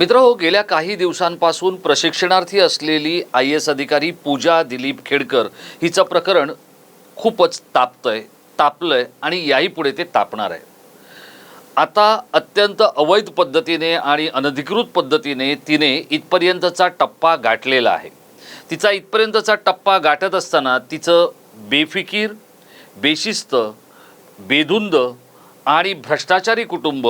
मित्र हो गेल्या काही दिवसांपासून प्रशिक्षणार्थी असलेली आय एस अधिकारी पूजा दिलीप खेडकर हिचं प्रकरण खूपच तापतंय तापलंय आणि याही पुढे ते तापणार आहे. आता अत्यंत अवैध पद्धतीने आणि अनधिकृत पद्धतीने तिने इथपर्यंतचा टप्पा गाठलेला आहे. तिचा इथपर्यंतचा टप्पा गाठत असताना तिचं बेफिकीर बेशिस्त बेधुंद आणि भ्रष्टाचारी कुटुंब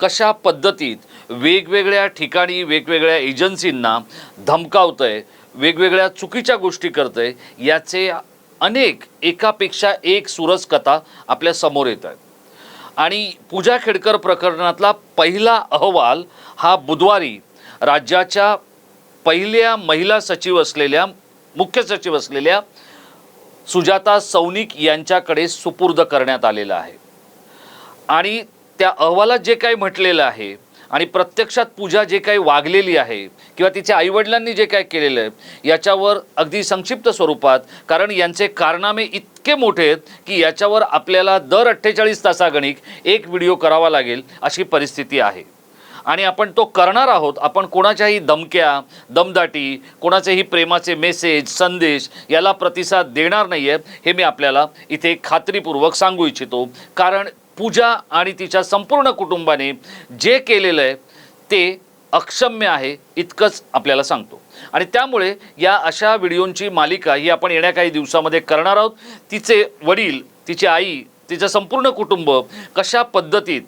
कशा पद्धतीत वेगवेगळ्या ठिकाणी वेगवेगळ्या एजन्सींना धमकावतं आहे वेगवेगळ्या चुकीच्या गोष्टी करतंय याचे अनेक एकापेक्षा एक सुरस कथा आपल्यासमोर येत आहेत आणि पूजा खेडकर प्रकरणातला पहिला अहवाल हा बुधवारी राज्याच्या पहिल्या महिला सचिव असलेल्या मुख्य सचिव असलेल्या सुजाता सौनिक यांच्याकडे सुपूर्द करण्यात आलेला आहे. आणि त्या अहवालात जे काही म्हटलेलं आहे आणि प्रत्यक्षात पूजा जे काही वागलेली आहे किंवा तिच्या आईवडिलांनी जे काही केलेलं आहे याच्यावर अगदी संक्षिप्त स्वरूपात कारण यांचे कारनामे इतके मोठे आहेत की याच्यावर आपल्याला दर अठ्ठेचाळीस तासागणिक एक व्हिडिओ करावा लागेल अशी परिस्थिती आहे. आणि आपण तो करणार आहोत आपण कोणाच्याही दमक्या दमदाटी कोणाचेही प्रेमाचे मेसेज संदेश याला प्रतिसाद देणार नाही आहे हे मी आपल्याला इथे खात्रीपूर्वक सांगू इच्छितो. कारण पूजा आणि तिच्या संपूर्ण कुटुंबाने जे केलेलं आहे ते अक्षम्य आहे इतकंच आपल्याला सांगतो. आणि त्यामुळे या अशा व्हिडिओंची मालिका ही आपण येण्या काही दिवसामध्ये करणार आहोत. तिचे वडील तिची आई तिचं संपूर्ण कुटुंब कशा पद्धतीत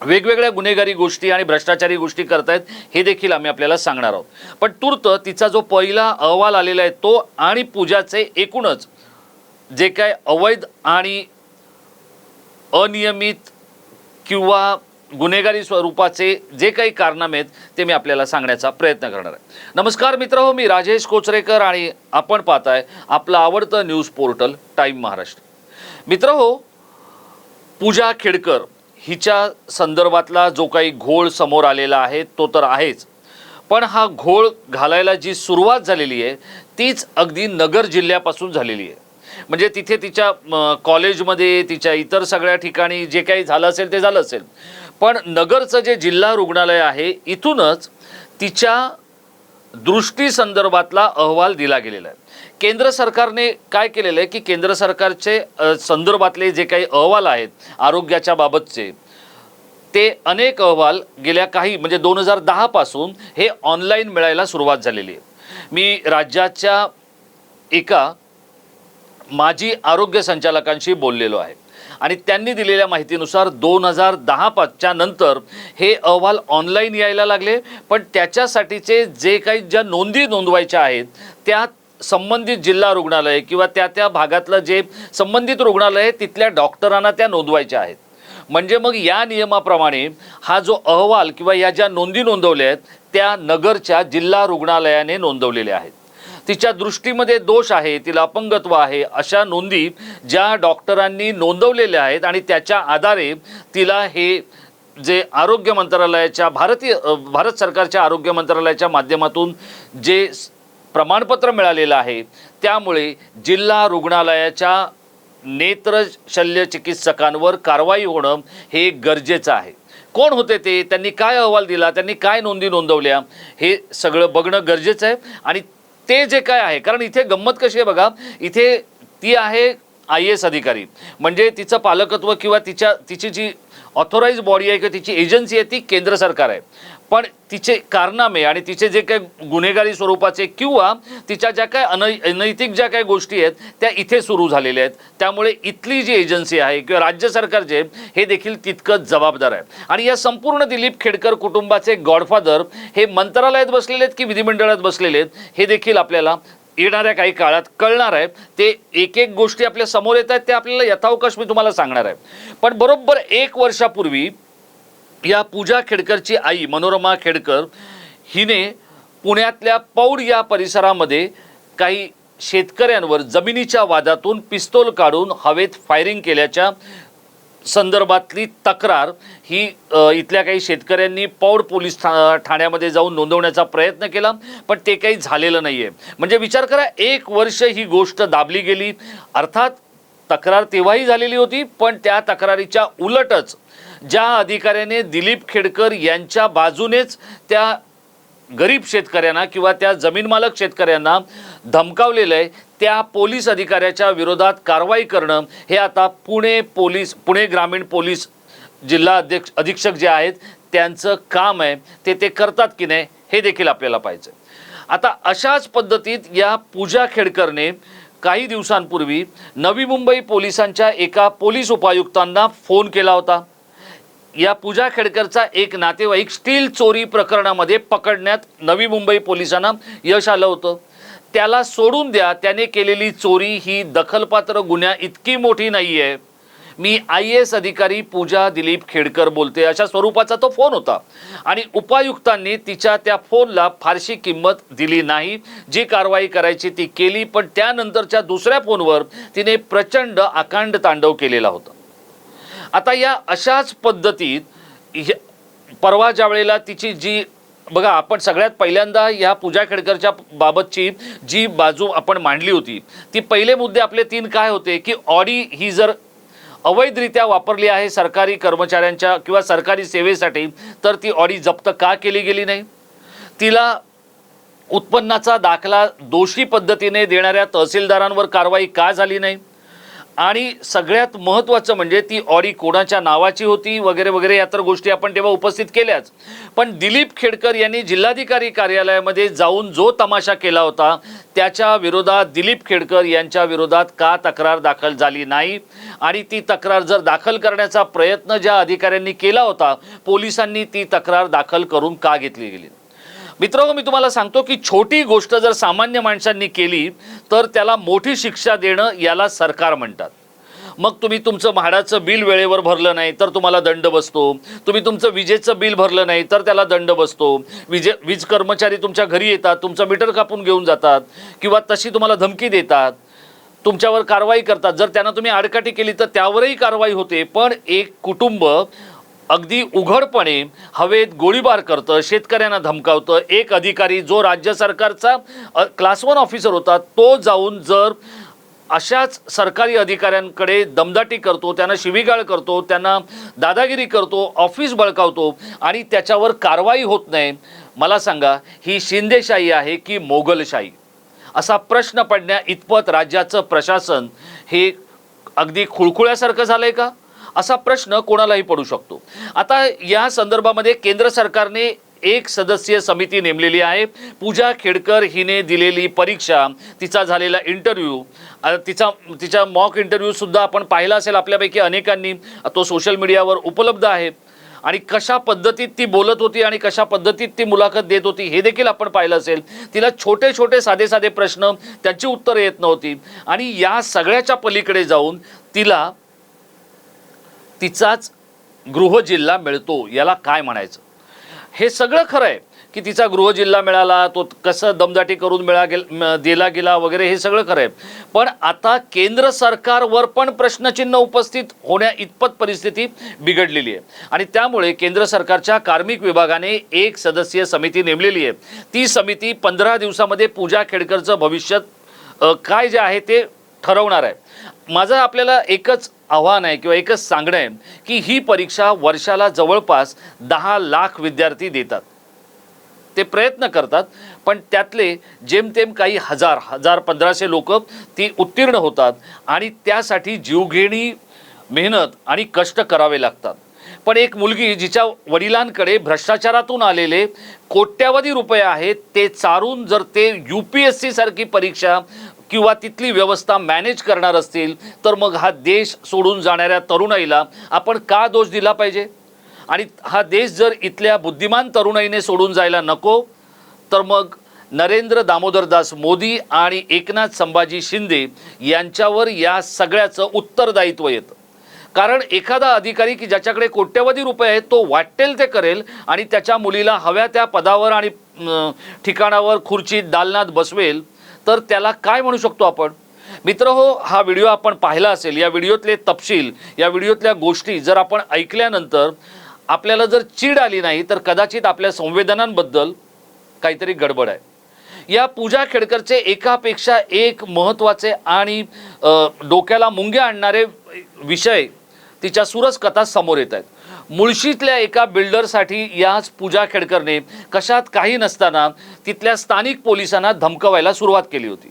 वेगवेगळ्या गुन्हेगारी गोष्टी आणि भ्रष्टाचारी गोष्टी करतायत हे देखील आम्ही आपल्याला सांगणार आहोत. पण तूर्त तिचा जो पहिला अहवाल आलेला आहे तो आणि पूजाचे एकूणच जे काय अवैध आणि अनियमित किंवा गुन्हेगारी स्वरूपाचे जे काही कारनामे आहेत ते मी आपल्याला सांगण्याचा प्रयत्न करणार आहे. नमस्कार मित्र हो मी राजेश कोचरेकर आणि आपण पाहताय आपलं आवडतं न्यूज पोर्टल टाईम महाराष्ट्र. मित्र हो पूजा खेडकर हिच्या संदर्भातला जो काही घोळ समोर आलेला आहे तो तर आहेच. पण हा घोळ घालायला जी सुरुवात झालेली आहे तीच अगदी नगर जिल्ह्यापासून झालेली आहे. म्हणजे तिथे तिच्या कॉलेजमध्ये तिच्या इतर सगळ्या ठिकाणी जे काही झालं असेल ते झालं असेल. पण नगरचं जे जिल्हा रुग्णालय आहे इथूनच तिच्या दृष्टी संदर्भातला अहवाल दिला गेलेला आहे. केंद्र सरकारने काय केलेलं आहे की केंद्र सरकारचे संदर्भातले जे काही अहवाल आहेत आरोग्याच्या बाबतचे ते अनेक अहवाल गेल्या काही म्हणजे दोन हजार दहापासून हे ऑनलाईन मिळायला सुरुवात झालेली आहे. मी राज्याच्या एका माजी आरोग्य संचालकांशी बोललेलो आहे. आणि त्यांनी दिलेल्या माहितीनुसार दोन हजार दहा पाचच्या नंतर हे अहवाल ऑनलाईन यायला लागले. पण त्याच्यासाठीचे जे काही ज्या नोंदी नोंदवायच्या आहेत त्या संबंधित जिल्हा रुग्णालय किंवा त्या त्या भागातलं जे संबंधित रुग्णालय आहे तिथल्या डॉक्टरांना त्या नोंदवायच्या आहेत. म्हणजे मग या नियमाप्रमाणे हा जो अहवाल किंवा या ज्या नोंदी नोंदवल्या आहेत त्या नगरच्या जिल्हा रुग्णालयाने नोंदवलेल्या आहेत. तिच्या दृष्टीमध्ये दोष आहे तिला अपंगत्व आहे अशा नोंदी ज्या डॉक्टरांनी नोंदवलेल्या आहेत आणि त्याच्या आधारे तिला हे जे आरोग्य मंत्रालयाच्या भारतीय भारत सरकारच्या आरोग्य मंत्रालयाच्या माध्यमातून जे प्रमाणपत्र मिळालेलं आहे त्यामुळे जिल्हा रुग्णालयाच्या नेत्र शल्य चिकित्सकांवर कारवाई होणं हे गरजेचं आहे. कोण होते ते? त्यांनी काय अहवाल दिला? त्यांनी काय नोंदी नोंदवल्या? हे सगळं बघणं गरजेचं आहे आणि ते जे काय आहे कारण इथे गंमत कशी आहे बघा इथे ती आहे आय एस अधिकारी. म्हणजे तिचं पालकत्व किंवा तिच्या तिची जी ऑथोराईज बॉडी आहे किंवा तिची एजन्सी आहे ती केंद्र सरकार आहे. पण तिचे कारनामे आणि तिचे जे काही गुन्हेगारी स्वरूपाचे किंवा तिच्या ज्या काय अनै अनैतिक ज्या काही गोष्टी आहेत त्या इथे सुरू झालेल्या आहेत. त्यामुळे इथली जी एजन्सी आहे किंवा राज्य सरकार जे हे देखील तितकंच जबाबदार आहे. आणि या संपूर्ण दिलीप खेडकर कुटुंबाचे गॉडफादर हे मंत्रालयात बसलेले आहेत की विधिमंडळात बसलेले आहेत हे देखील आपल्याला येणाऱ्या काही काळात कळणार आहे. ते एक एक गोष्टी आपल्यासमोर येत आहेत ते आपल्याला यथावकाश मी तुम्हाला सांगणार आहे. पण बरोबर एक वर्षापूर्वी या पूजा खेडकरची आई मनोरमा खेडकर हिने पुण्यातल्या पौड या परिसरामध्ये काही शेतकऱ्यांवर जमिनीच्या वादातून पिस्तोल काढून हवेत फायरिंग केल्याच्या संदर्भातली तक्रार ही इथल्या काही शेतकऱ्यांनी पौड पोलीस ठा ठाण्यामध्ये जाऊन नोंदवण्याचा प्रयत्न केला पण ते काही झालेलं नाही आहे म्हणजे विचार करा एक वर्ष ही गोष्ट दाबली गेली अर्थात तक्रार तेव्हाही झालेली होती पण त्या तक्रारीच्या उलटच ज्या अधिकाऱ्याने दिलीप खेडकर यांच्या बाजूनेच त्या गरीब शेतकऱ्यांना किंवा त्या जमीन मालक शेतकऱ्यांना धमकावलेलं आहे त्या पोलीस अधिकाऱ्याच्या विरोधात कारवाई करणं हे आता पुणे पोलीस पुणे ग्रामीण पोलीस जिल्हा अध्यक्ष अधीक्षक जे आहेत त्यांचं काम आहे. ते ते करतात की नाही हे देखील आपल्याला पाहिजे आता अशाच पद्धतीत या पूजा खेडकरने काही दिवसांपूर्वी नवी मुंबई पोलिसांच्या एका पोलीस उपायुक्तांना फोन केला होता. या पूजा खेडकरचा एक नातेवाईक स्टील चोरी प्रकरणामध्ये पकडण्यात नवी मुंबई पोलिसांना यश आलं होतं. त्याला सोडून द्या त्याने केलेली चोरी ही दखलपात्र गुन्ह्या इतकी मोठी नाही आहे मी आय एस अधिकारी पूजा दिलीप खेडकर बोलते. अशा स्वरूपाचा तो फोन होता आणि उपायुक्तांनी तिच्या त्या फोनला फारशी किंमत दिली नाही. जी कारवाई करायची ती केली पण त्यानंतरच्या दुसऱ्या फोनवर तिने प्रचंड आकांड तांडव केलेला होता. आता या अशाच पद्धतीत परवा ज्या वेळेला तिची जी बघा आपण सगळ्यात पहिल्यांदा ह्या पूजा खेडकरच्या बाबतची जी बाजू आपण मांडली होती ती पहिले मुद्दे आपले तीन काय होते की ऑडी ही जर अवैधरित्या वापरली आहे सरकारी कर्मचाऱ्यांच्या किंवा सरकारी सेवेसाठी तर ती ऑडी जप्त का केली गेली नाही? तिला उत्पन्नाचा दाखला दोषी पद्धतीने देणाऱ्या तहसीलदारांवर कारवाई का झाली नाही? आणि सगळ्यात महत्त्वाचं म्हणजे ती ऑडी कोणाच्या नावाची होती वगैरे वगैरे या तर गोष्टी आपण तेव्हा उपस्थित केल्याच. पण दिलीप खेडकर यांनी जिल्हाधिकारी कार्यालयामध्ये जाऊन जो तमाशा केला होता त्याच्या विरोधात दिलीप खेडकर यांच्या विरोधात का तक्रार दाखल झाली नाही? आणि ती तक्रार जर दाखल करण्याचा प्रयत्न ज्या अधिकाऱ्यांनी केला होता पोलिसांनी ती तक्रार दाखल करून का घेतली गेली? मित्र मी तुम्हाला सांगतो की छोटी गोष्ट जर सामान्य माणसांनी केली तर त्याला मोठी शिक्षा देणं याला सरकार म्हणतात. मग तुम्ही तुमचं म्हाडाचं बिल वेळेवर भरलं नाही तर तुम्हाला दंड बसतो. तुम्ही तुमचं विजेचं बिल भरलं नाही तर त्याला दंड बसतो. विजे वीज कर्मचारी तुमच्या घरी येतात तुमचं मीटर कापून घेऊन जातात किंवा तशी तुम्हाला धमकी देतात. तुमच्यावर कारवाई करतात. जर त्यांना तुम्ही आडकाठी केली तर त्यावरही कारवाई होते. पण एक कुटुंब अगदी उघडपणे हवेत गोळीबार करतं शेतकऱ्यांना धमकावतं. एक अधिकारी जो राज्य सरकारचा क्लास वन ऑफिसर होता तो जाऊन जर अशाच सरकारी अधिकाऱ्यांकडे दमदाटी करतो त्यांना शिवीगाळ करतो त्यांना दादागिरी करतो ऑफिस बळकावतो आणि त्याच्यावर कारवाई होत नाही मला सांगा ही शिंदेशाही आहे की मोगलशाही? असा प्रश्न पडण्या इतपत राज्याचं प्रशासन हे अगदी खुळखुळ्यासारखं झालं आहे का? असा प्रश्न कोणालाही पडू शकतो. आता या संदर्भामध्ये केंद्र सरकारने एक सदस्यीय समिती नेमलेली आहे. पूजा खेडकर हिने दिलेली परीक्षा तिचा झालेला इंटरव्ह्यू तिचा तिचा मॉक इंटरव्ह्यूसुद्धा आपण पाहिला असेल आपल्यापैकी अनेकांनी. तो सोशल मीडियावर उपलब्ध आहे. आणि कशा पद्धतीत ती बोलत होती आणि कशा पद्धतीत ती मुलाखत देत होती हे देखील आपण पाहिलं असेल. तिला छोटे छोटे साधे साधे प्रश्न त्याची उत्तरं येत नव्हती. आणि या सगळ्याच्या पलीकडे जाऊन तिला तिचाच गृहजिल्हा मिळतो याला काय म्हणायचं? हे सगळं खरं आहे की तिचा गृहजिल्हा मिळाला तो कसं दमदाटी करून मिळा गेल दिला गेला वगैरे हे सगळं खरं आहे पण आता केंद्र सरकारवर पण प्रश्नचिन्ह उपस्थित होण्या इतपत परिस्थिती बिघडलेली आहे. आणि त्यामुळे केंद्र सरकारच्या कार्मिक विभागाने एक सदस्यीय समिती नेमलेली आहे. ती समिती पंधरा दिवसामध्ये पूजा खेडकरचं भविष्य काय जे आहे ते ठरवणार आहे. माझं आपल्याला एकच आव्हान आहे किंवा एकच सांगणं आहे की ही परीक्षा वर्षाला जवळपास दहा लाख विद्यार्थी देतात. ते प्रयत्न करतात पण त्यातले जेमतेम काही हजार हजार पंधराशे लोक ती उत्तीर्ण होतात आणि त्यासाठी जीवघेणी मेहनत आणि कष्ट करावे लागतात. पण एक मुलगी जिच्या वडिलांकडे भ्रष्टाचारातून आलेले कोट्यावधी रुपये आहेत ते चारून जर ते यू पी एस सीसारखी परीक्षा किंवा तिथली व्यवस्था मॅनेज करणार असतील तर मग हा देश सोडून जाणाऱ्या तरुणाईला आपण का दोष दिला पाहिजे? आणि हा देश जर इथल्या बुद्धिमान तरुणाईने सोडून जायला नको तर मग नरेंद्र दामोदरदास मोदी आणि एकनाथ संभाजी शिंदे यांच्यावर या सगळ्याचं उत्तरदायित्व येतं. कारण एखादा अधिकारी की ज्याच्याकडे कोट्यवधी रुपये आहेत तो वाटेल ते करेल आणि त्याच्या मुलीला हव्या त्या पदावर आणि ठिकाणावर खुर्चीत दालनात बसवेल तर त्याला काय म्हणू शकतो आपण? मित्र हो हा व्हिडिओ आपण पाहिला असेल या व्हिडिओतले तपशील या व्हिडिओतल्या गोष्टी जर आपण ऐकल्यानंतर आपल्याला जर चीड आली नाही तर कदाचित आपल्या संवेदनांबद्दल काहीतरी गडबड आहे. या पूजा खेडकरचे एकापेक्षा एक महत्त्वाचे आणि डोक्याला मुंग्या आणणारे विषय तिच्या सुरस कथा समोर येत आहेत. मुळशीतल्या एका बिल्डरसाठी याच पूजा खेडकरने कशात काही नसताना तिथल्या स्थानिक पोलिसांना धमकवायला सुरुवात केली होती.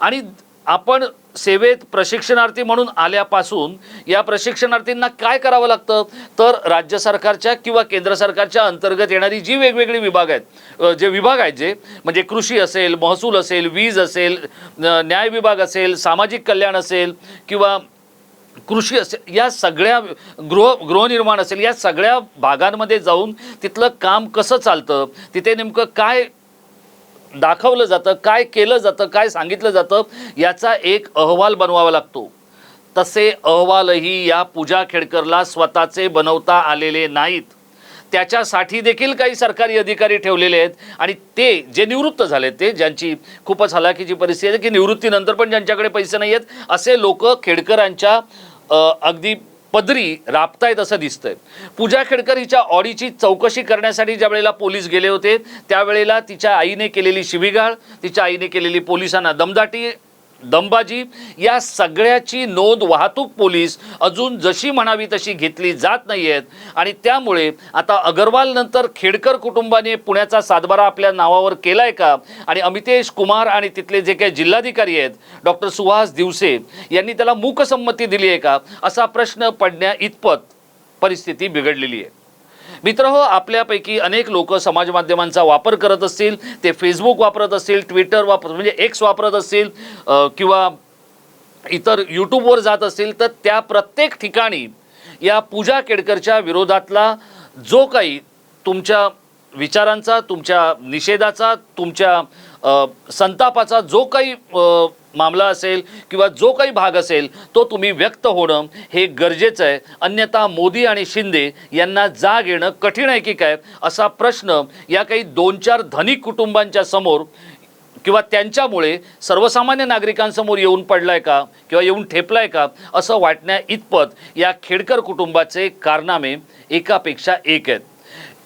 आणि आपण सेवेत प्रशिक्षणार्थी म्हणून आल्यापासून या प्रशिक्षणार्थींना काय करावं लागतं? तर राज्य सरकारच्या किंवा केंद्र सरकारच्या अंतर्गत येणारी जी वेगवेगळी विभाग आहेत जे विभाग आहेत जे म्हणजे कृषी असेल महसूल असेल वीज असेल न- न्याय विभाग असेल सामाजिक कल्याण असेल किंवा कृषी असेल या सगळ्या गृह गृहनिर्माण असेल या सगळ्या भागांमध्ये जाऊन तिथलं काम कसं चालतं तिथे नेमकं काय दाखवलं जातं काय केलं जातं काय सांगितलं जातं याचा एक अहवाल बनवावा लागतो. तसे अहवालही या पूजा खेडकरला स्वतःचे बनवता आलेले नाहीत. त्याच्यासाठी देखील काही सरकारी अधिकारी ठेवलेले आहेत. आणि ते जे निवृत्त झाले ते ज्यांची खूपच हलाखीची परिस्थिती आहे की निवृत्तीनंतर पण ज्यांच्याकडे पैसे नाही आहेत असे लोक खेडकरांच्या अगदी पदरी राबतायत असं दिसतंय. पूजा खेडकर हिच्या ऑडीची चौकशी करण्यासाठी ज्या वेळेला पोलीस गेले होते त्यावेळेला तिच्या आईने केलेली शिवीगाळ तिच्या आईने केलेली पोलिसांना दमदाटी दंबाजी या सगळ्याची नोंद वाहतूक पोलीस अजून जशी म्हणावी तशी घेतली जात नाही आहेत आणि त्यामुळे आता अगरवाल नंतर खेडकर कुटुंबाने पुण्याचा सातबारा आपल्या नावावर केलाय का? आणि अमितेश कुमार आणि तिथले जे काही जिल्हाधिकारी आहेत डॉक्टर सुहास दिवसे यांनी त्याला मूकसंमती दिली आहे का? असा प्रश्न पडण्या इतपत परिस्थिती बिघडलेली आहे. मित्र हो आपल्यापैकी अनेक लोक समाज माध्यमांचा वापर करत असतील ते फेसबुक वापरत असतील ट्विटर वापर म्हणजे एक्स वापरत असतील किंवा इतर यूट्यूबवर जात असतील तर त्या प्रत्येक ठिकाणी या पूजा केडकरच्या विरोधातला जो काही तुमच्या विचारांचा तुमच्या निषेधाचा तुमच्या संतापाचा जो काही मामला असेल किंवा जो काही भाग असेल तो तुम्ही व्यक्त होणं हे गरजेचं आहे. अन्यथा मोदी आणि शिंदे यांना जाग येणं कठीण आहे की काय? असा प्रश्न या काही दोन चार धनिक कुटुंबांच्या समोर किंवा त्यांच्यामुळे सर्वसामान्य नागरिकांसमोर येऊन पडलाय का? किंवा येऊन ठेपलाय का? असं वाटण्या इतपत या खेडकर कुटुंबाचे कारनामे एकापेक्षा एक आहेत.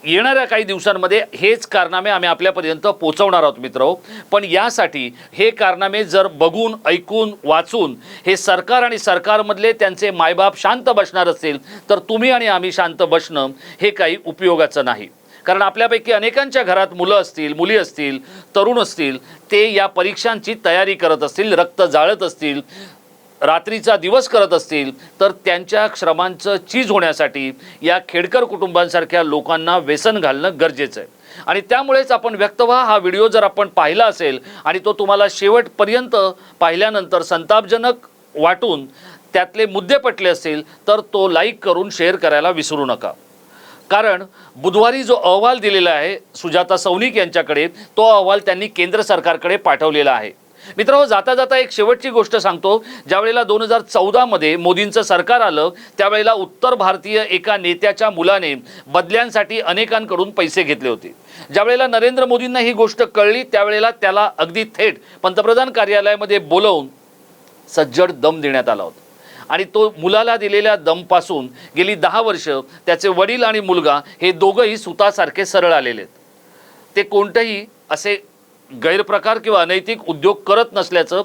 येणाऱ्या काही दिवसांमध्ये हेच कारनामे आम्ही आपल्यापर्यंत पोचवणार आहोत मित्र. पण यासाठी हे कारनामे जर बघून ऐकून वाचून हे सरकार आणि सरकारमधले त्यांचे मायबाप शांत बसणार असेल तर तुम्ही आणि आम्ही शांत बसणं हे काही उपयोगाचं नाही. कारण आपल्यापैकी अनेकांच्या घरात मुलं असतील मुली असतील तरुण असतील ते या परीक्षांची तयारी करत असतील रक्त जाळत असतील रात्रीचा दिवस करत असतील तर त्यांच्या श्रमांचं चीज होण्यासाठी या खेडकर कुटुंबांसारख्या लोकांना व्यसन घालणं गरजेचं आहे. आणि त्यामुळेच आपण व्यक्त व्हा हा व्हिडिओ जर आपण पाहिला असेल आणि तो तुम्हाला शेवटपर्यंत पाहिल्यानंतर संतापजनक वाटून त्यातले मुद्दे पटले असतील तर तो लाईक करून शेअर करायला विसरू नका. कारण बुधवारी जो अहवाल दिलेला आहे सुजाता सौनिक यांच्याकडे तो अहवाल त्यांनी केंद्र सरकारकडे पाठवलेला आहे. मित्र जाता जाता एक शेवटची गोष्ट सांगतो. ज्यावेळेला दोन हजार चौदामध्ये मोदींचं सरकार आलं त्यावेळेला उत्तर भारतीय एका नेत्याच्या मुलाने बदल्यांसाठी अनेकांकडून पैसे घेतले होते. ज्यावेळेला नरेंद्र मोदींना ही गोष्ट कळली त्यावेळेला त्याला अगदी थेट पंतप्रधान कार्यालयामध्ये बोलवून सज्जड दम देण्यात आला होता. आणि तो मुलाला दिलेल्या दमपासून गेली दहा वर्ष त्याचे वडील आणि मुलगा हे दोघंही सुतासारखे सरळ आलेले आहेत. ते कोणतंही असे गैरप्रकार किंवा अनैतिक उद्योग करत नसल्याचं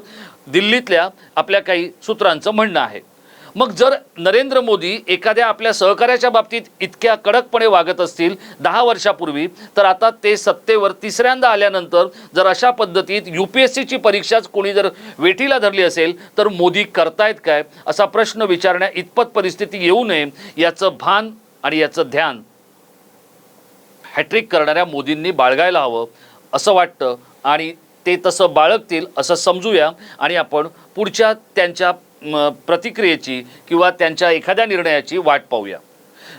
दिल्लीतल्या आपल्या काही सूत्रांचं म्हणणं आहे. मग जर नरेंद्र मोदी एखाद्या आपल्या सहकार्याच्या बाबतीत इतक्या कडकपणे वागत असतील दहा वर्षापूर्वी तर आता ते सत्तेवर तिसऱ्यांदा आल्यानंतर जर अशा पद्धतीत यू पी एस सीची परीक्षाच कोणी जर वेठीला धरली असेल तर मोदी करतायत काय? असा प्रश्न विचारण्या इतपत परिस्थिती येऊ नये याचं भान आणि याचं ध्यान हॅट्रिक करणाऱ्या मोदींनी बाळगायला हवं असं वाटतं आणि ते तसं बाळगतील असं समजूया. आणि आपण पुढच्या त्यांच्या प्रतिक्रियेची किंवा त्यांच्या एखाद्या निर्णयाची वाट पाहूया.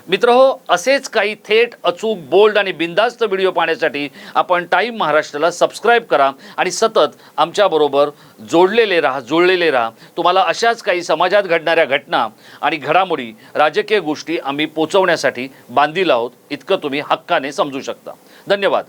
मित्र हो असेच काही थेट अचूक बोल्ड आणि बिंदास्त व्हिडिओ पाहण्यासाठी आपण टाईम महाराष्ट्राला सबस्क्राईब करा आणि सतत आमच्याबरोबर जोडलेले राहा जुळलेले राहा. तुम्हाला अशाच काही समाजात घडणाऱ्या घटना आणि घडामोडी राजकीय गोष्टी आम्ही पोचवण्यासाठी बांधील आहोत. इतकं तुम्ही हक्काने समजू शकता. धन्यवाद.